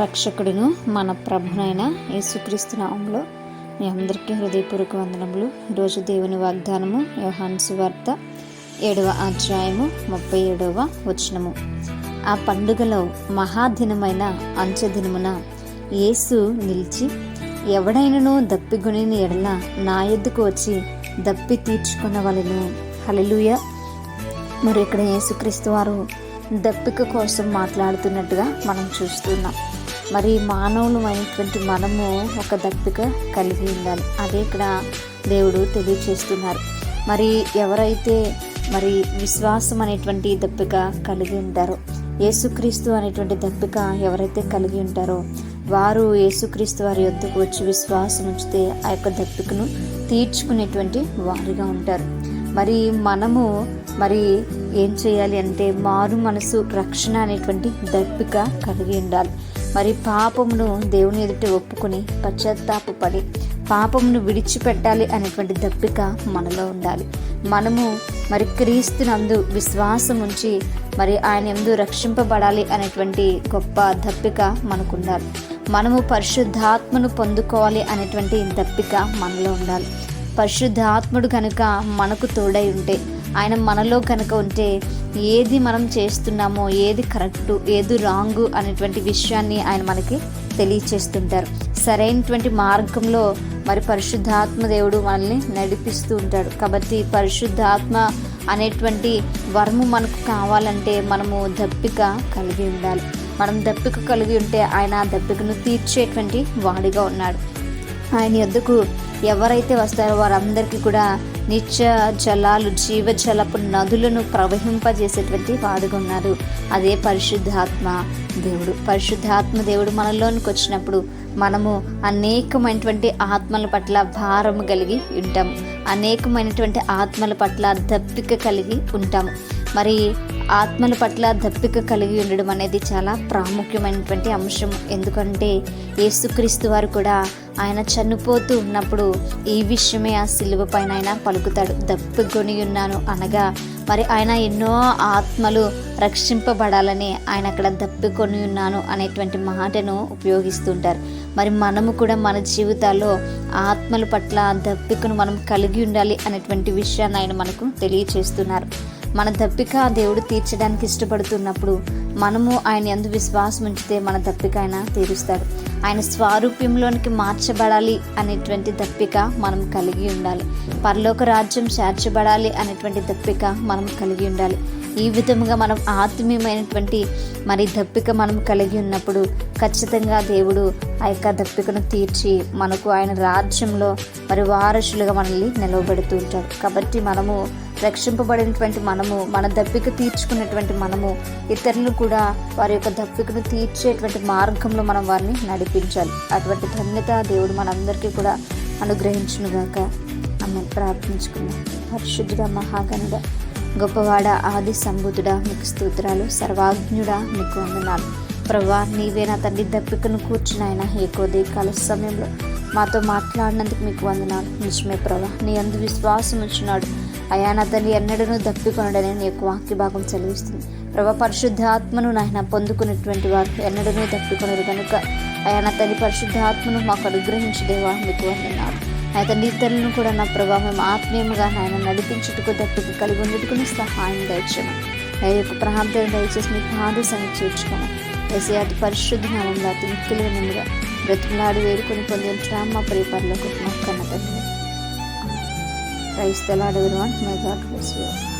రక్షకుడును మన ప్రభునైన యేసుక్రీస్తు నామంలో మీ అందరికీ హృదయపూర్వక వందనములు. ఈరోజు దేవుని వాగ్దానము యోహాన్సు వార్త ఏడవ అధ్యాయము ముప్పై ఏడవ వచనము. ఆ పండుగలో మహాదినమైన అంచెదినమున యేసు నిలిచి ఎవడైనను దప్పిగొనిని ఎడల నా ఎద్దుకు వచ్చి దప్పి తీర్చుకున్న వాళ్ళను హలలుయ మరి ఇక్కడ యేసుక్రీస్తు వారు దప్పిక కోసం మాట్లాడుతున్నట్టుగా మనం చూస్తున్నాం. మరి మానవులమైనటువంటి మనము ఒక దప్పిక కలిగి ఉండాలి. అదే ఇక్కడ దేవుడు తెలియచేస్తున్నారు. మరి ఎవరైతే మరి విశ్వాసం అనేటువంటి దప్పిక కలిగి ఉంటారో యేసుక్రీస్తు అనేటువంటి దప్పిక ఎవరైతే కలిగి ఉంటారో వారు యేసుక్రీస్తు వారి యొద్దకు వచ్చి విశ్వాసం ఉంచితే ఆ యొక్క దప్పికను తీర్చుకునేటువంటి వారిగా ఉంటారు. మరి మనము మరి ఏం చేయాలి అంటే మారు మనసు రక్షణ అనేటువంటి దప్పిక కలిగి ఉండాలి. మరి పాపమును దేవుని ఎదుట ఒప్పుకొని పశ్చాత్తాపడి పాపమును విడిచిపెట్టాలి అనేటువంటి దప్పిక మనలో ఉండాలి. మనము మరి క్రీస్తునందు విశ్వాసం ఉంచి మరి ఆయన ఎందు రక్షింపబడాలి అనేటువంటి గొప్ప దప్పిక మనకు ఉండాలి మనము పరిశుద్ధాత్మను పొందుకోవాలి అనేటువంటి దప్పిక మనలో ఉండాలి. పరిశుద్ధాత్ముడు కనుక మనకు తోడై ఉంటే ఆయన మనలో కనుక ఉంటే ఏది మనం చేస్తున్నామో ఏది కరెక్టు ఏది రాంగు అనేటువంటి విషయాన్ని ఆయన మనకి తెలియచేస్తుంటారు. సరైనటువంటి మార్గంలో మరి పరిశుద్ధాత్మ దేవుడు మనల్ని నడిపిస్తూ ఉంటాడు. కాబట్టి పరిశుద్ధాత్మ అనేటువంటి వరము మనకు కావాలంటే మనము దప్పిక కలిగి ఉండాలి. మనం దప్పిక కలిగి ఉంటే ఆయన ఆ దప్పికను తీర్చేటువంటి వాడిగా ఉన్నాడు. ఆయన యొద్దకు ఎవరైతే వస్తారో వారందరికీ కూడా నిత్య జలాలు జీవజలపు నదులను ప్రవహింపజేసేటువంటి వాడుగా ఉన్నారు. అదే పరిశుద్ధాత్మ దేవుడు. పరిశుద్ధాత్మ దేవుడు మనలోనికి వచ్చినప్పుడు మనము అనేకమైనటువంటి ఆత్మల పట్ల భారం కలిగి ఉంటాం. అనేకమైనటువంటి ఆత్మల పట్ల దప్పిక కలిగి ఉంటాము మరి ఆత్మల పట్ల దప్పిక కలిగి ఉండడం అనేది చాలా ప్రాముఖ్యమైనటువంటి అంశం. ఎందుకంటే యేసుక్రీస్తు వారు కూడా ఆయన చనిపోతూ ఉన్నప్పుడు ఈ విషయమే ఆ సిలువ పైన ఆయన పలుకుతాడు. దప్పికొని ఉన్నాను అనగా మరి ఆయన ఎన్నో ఆత్మలు రక్షింపబడాలని ఆయన అక్కడ దప్పికొని ఉన్నాను అనేటువంటి మాటను ఉపయోగిస్తుంటారు. మరి మనము కూడా మన జీవితాల్లో ఆత్మల పట్ల దప్పికను మనం కలిగి ఉండాలి అనేటువంటి విషయాన్ని ఆయన మనకు తెలియచేస్తున్నారు. మన దప్పిక దేవుడు తీర్చడానికి ఇష్టపడుతున్నప్పుడు మనము ఆయన ఎందు విశ్వాసం ఉంచితే మన దప్పిక ఆయన తీరుస్తాడు ఆయన స్వారూప్యంలోనికి మార్చబడాలి అనేటువంటి దప్పిక మనం కలిగి ఉండాలి. పరలోక రాజ్యం చేర్చబడాలి అనేటువంటి దప్పిక మనం కలిగి ఉండాలి. ఈ విధముగా మనం ఆత్మీయమైనటువంటి మరి దప్పిక మనం కలిగి ఉన్నప్పుడు ఖచ్చితంగా దేవుడు ఆ యొక్క దప్పికను తీర్చి మనకు ఆయన రాజ్యంలో మరి వారసులుగా మనల్ని నిలవబెడుతూ ఉంటాడు. కాబట్టి మనము రక్షింపబడినటువంటి మనము మన దప్పిక తీర్చుకున్నటువంటి మనము ఇతరులు కూడా వారి యొక్క దప్పికను తీర్చేటువంటి మార్గంలో మనం వారిని నడిపించాలి. అటువంటి ధన్యత దేవుడు మనందరికీ కూడా అనుగ్రహించునుగాక. ఆమె ప్రార్థించుకున్నాం పరిశుద్ధుడ మహాగణుడ గొప్పవాడ ఆది సంబుద్ధుడా మీకు స్తోత్రాలు. సర్వాజ్ఞుడా మీకు వందనాలు. ప్రభా నీవే నా తండ్రి దప్పికను కూర్చుని ఆయన. ఏకోదే కాల సమయంలో మాతో మాట్లాడినందుకు మీకు వందనాలు. నిజమే ప్రభా నీ అందు విశ్వాసం ఉంచున్నాడు. అయా నా తండ్రి ఎన్నడూ దప్పికొనడని నీ యొక్క వాక్య భాగం చదివిస్తుంది ప్రభా పరిశుద్ధాత్మను నాయన పొందుకున్నటువంటి వారు ఎన్నడూ దప్పికొనరు కనుక. అయా నా తండ్రి పరిశుద్ధాత్మను మాకు అనుగ్రహించు దేవా మీకు వందనాలు. ఆయన ఇతరులను కూడా నా ప్రభావం ఆత్మీయంగా ఆయన నడిపించుటకు దప్పిక కలిగి ఉండేటుకుని సహాయం దయచను నా యొక్క ప్రాంతం దయచేసి మీ పాదు సంగతి చేర్చుకోను వేసే అతి పరిశుద్ధ నామంలో అతి ముఖ్యమైన నిండుగా వేడుకొని పొందిన మా పరిపాలనకు మొక్కన్న പ്രൈസ് വരുവാൻ മെഗാ മൈ